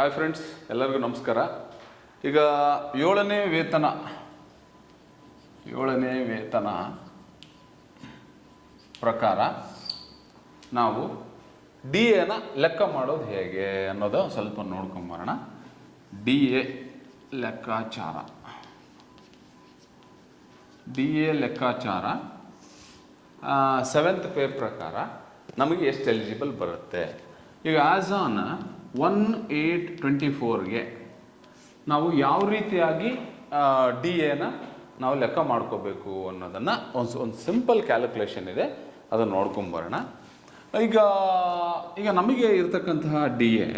Hi friends ಎಲ್ಲರಿಗೂ ನಮಸ್ಕಾರ. ಈಗ ಏಳನೇ ವೇತನ. ಏಳನೇ ವೇತನ ಪ್ರಕಾರ ನಾವು ಡಿ ಎನ ಲೆಕ್ಕ ಮಾಡೋದು ಹೇಗೆ ಅನ್ನೋದು ಸ್ವಲ್ಪ ನೋಡ್ಕೊಂಬರೋಣ ಡಿ ಎ ಲೆಕ್ಕಾಚಾರ. ಡಿ ಎ ಲೆಕ್ಕಾಚಾರ ಸೆವೆಂತ್ ಪೇ ಪ್ರಕಾರ ನಮಗೆ ಎಷ್ಟು ಎಲಿಜಿಬಲ್ ಬರುತ್ತೆ. ಈಗ as on one eight twenty ಫೋರ್ಗೆ ನಾವು ಯಾವ ರೀತಿಯಾಗಿ ಡಿ ಎನ ನಾವು ಲೆಕ್ಕ ಮಾಡ್ಕೋಬೇಕು ಅನ್ನೋದನ್ನು ಒಂದು ಒಂದು ಸಿಂಪಲ್ ಕ್ಯಾಲ್ಕುಲೇಷನ್ ಇದೆ. ಅದನ್ನು ನೋಡ್ಕೊಂಬರೋಣ ಈಗ ಈಗ ನಮಗೆ ಇರತಕ್ಕಂತಹ D A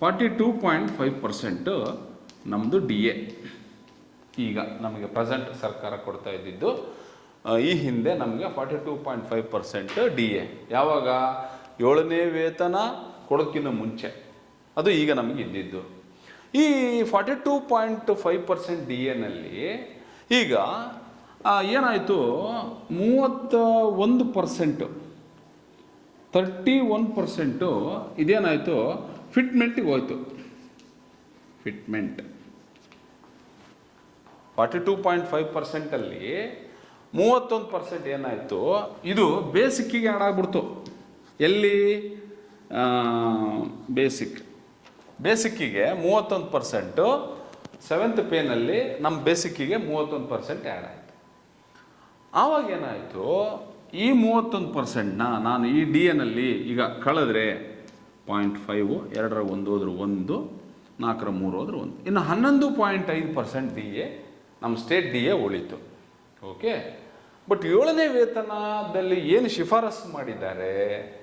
forty two point five percent ನಮ್ಮದು ಡಿ ಎ ಈಗ ನಮಗೆ ಪ್ರೆಸೆಂಟ್ ಸರ್ಕಾರ ಕೊಡ್ತಾ ಇದ್ದಿದ್ದು ಈ ಹಿಂದೆ ನಮಗೆ forty two point five percent D A ಯಾವಾಗ? ಏಳನೇ ವೇತನ ಕೊಡೋಕ್ಕಿಂತ ಮುಂಚೆ. ಅದು ಈಗ ನಮಗೆ ಇದ್ದಿದ್ದು. ಈ forty two point five percent D ಎನಲ್ಲಿ ಈಗ ಏನಾಯಿತು? ಮೂವತ್ತ ಒಂದು ಪರ್ಸೆಂಟು ತರ್ಟಿ ಒನ್ ಪರ್ಸೆಂಟು ಇದೇನಾಯಿತು ಫಿಟ್ಮೆಂಟಿಗೆ ಹೋಯ್ತು. Fitment forty two point five ಪರ್ಸೆಂಟಲ್ಲಿ ಮೂವತ್ತೊಂದು ಪರ್ಸೆಂಟ್ ಏನಾಯಿತು? ಇದು ಬೇಸಿಕ್ಕಿಗೆ ಆ್ಯಡ್ ಆಗ್ಬಿಡ್ತು. ಎಲ್ಲಿ? ಬೇಸಿಕ್ ಬೇಸಿಕ್ಕಿಗೆ ಮೂವತ್ತೊಂದು ಪರ್ಸೆಂಟು ಸೆವೆಂತ್ ಪೇನಲ್ಲಿ ನಮ್ಮ ಬೇಸಿಕ್ಕಿಗೆ ಮೂವತ್ತೊಂದು ಪರ್ಸೆಂಟ್ ಆ್ಯಡ್ ಆಯಿತು. ಆವಾಗ ಏನಾಯಿತು? ಈ ಮೂವತ್ತೊಂದು ಪರ್ಸೆಂಟ್ನ ನಾನು ಈ ಡಿ ಎನಲ್ಲಿ ಈಗ ಕಳೆದ್ರೆ ಪಾಯಿಂಟ್ ಫೈವು ಎರಡರ ಒಂದು ಹೋದ್ರೆ ಒಂದು, ನಾಲ್ಕರ ಮೂರು ಹೋದ್ರೆ ಒಂದು. ಇನ್ನು ಹನ್ನೊಂದು ಪಾಯಿಂಟ್ ಐದು ಪರ್ಸೆಂಟ್ ಡಿ ಎ ನಮ್ಮ ಸ್ಟೇಟ್ ಡಿ ಎ ಉಳಿತು. ಓಕೆ ಬಟ್ ಏಳನೇ ವೇತನದಲ್ಲಿ ಏನು ಶಿಫಾರಸು ಮಾಡಿದ್ದಾರೆ?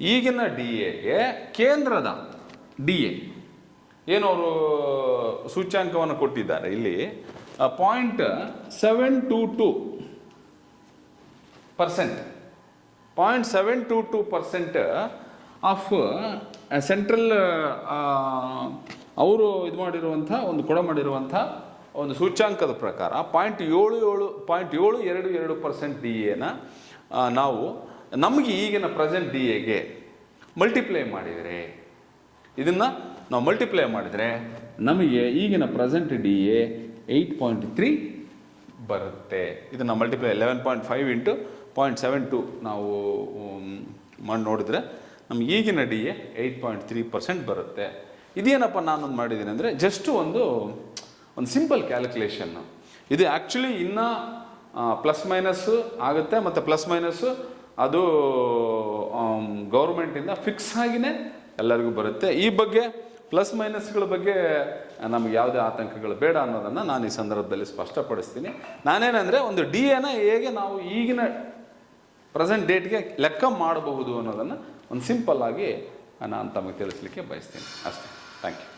ಈಗಿನ ಡಿ ಎಗೆ ಕೇಂದ್ರದ ಡಿ ಎ ಏನು ಅವರು ಸೂಚ್ಯಾಂಕವನ್ನು ಕೊಟ್ಟಿದ್ದಾರೆ? ಇಲ್ಲಿ point seven two two percent point seven two two percent of central ಅವರು ಇದು ಮಾಡಿರುವಂಥ, ಒಂದು ಕೊಡ ಮಾಡಿರುವಂಥ ಒಂದು ಸೂಚ್ಯಾಂಕದ ಪ್ರಕಾರ ಪಾಯಿಂಟ್ ಏಳು ಏಳು ಪಾಯಿಂಟ್ ಏಳು ಎರಡು ಎರಡು ಪರ್ಸೆಂಟ್ ಡಿ ಎನ ನಾವು ನಮಗೆ ಈಗಿನ ಪ್ರೆಸೆಂಟ್ ಡಿ ಎಗೆ ಮಲ್ಟಿಪ್ಲೈ ಮಾಡಿದರೆ, ಇದನ್ನು ನಾವು ಮಲ್ಟಿಪ್ಲೈ ಮಾಡಿದರೆ ನಮಗೆ ಈಗಿನ present D A eight point three ಬರುತ್ತೆ. ಇದನ್ನು multiply eleven point five into point seven two ನಾವು ಮಾಡಿ ನೋಡಿದ್ರೆ ನಮ್ಗೆ ಈಗಿನ D A eight point three percent ಬರುತ್ತೆ. ಇದೇನಪ್ಪ ನಾನೊಂದು ಮಾಡಿದ್ದೀನಿ ಅಂದರೆ ಜಸ್ಟ್ ಒಂದು ಒಂದು ಸಿಂಪಲ್ ಕ್ಯಾಲ್ಕುಲೇಷನ್ನು ಇದು ಆ್ಯಕ್ಚುಲಿ ಇನ್ನೂ ಪ್ಲಸ್ ಮೈನಸ್ಸು ಆಗುತ್ತೆ, ಮತ್ತು ಪ್ಲಸ್ ಮೈನಸ್ಸು ಅದು ಗೌರ್ಮೆಂಟಿಂದ ಫಿಕ್ಸ್ ಆಗಿನೇ ಎಲ್ಲರಿಗೂ ಬರುತ್ತೆ. ಈ ಬಗ್ಗೆ ಪ್ಲಸ್ ಮೈನಸ್ಗಳ ಬಗ್ಗೆ ನಮಗೆ ಯಾವುದೇ ಆತಂಕಗಳು ಬೇಡ ಅನ್ನೋದನ್ನು ನಾನು ಈ ಸಂದರ್ಭದಲ್ಲಿ ಸ್ಪಷ್ಟಪಡಿಸ್ತೀನಿ. ನಾನೇನಂದರೆ ಒಂದು ಡಿ ಎನ ಹೇಗೆ ನಾವು ಈಗಿನ ಪ್ರೆಸೆಂಟ್ ಡೇಟ್ಗೆ ಲೆಕ್ಕ ಮಾಡಬಹುದು ಅನ್ನೋದನ್ನು ಒಂದು ಸಿಂಪಲ್ ಆಗಿ ನಾನು ತಮಗೆ ತಿಳಿಸ್ಲಿಕ್ಕೆ ಬಯಸ್ತೀನಿ. ಅಷ್ಟೇ. Thank you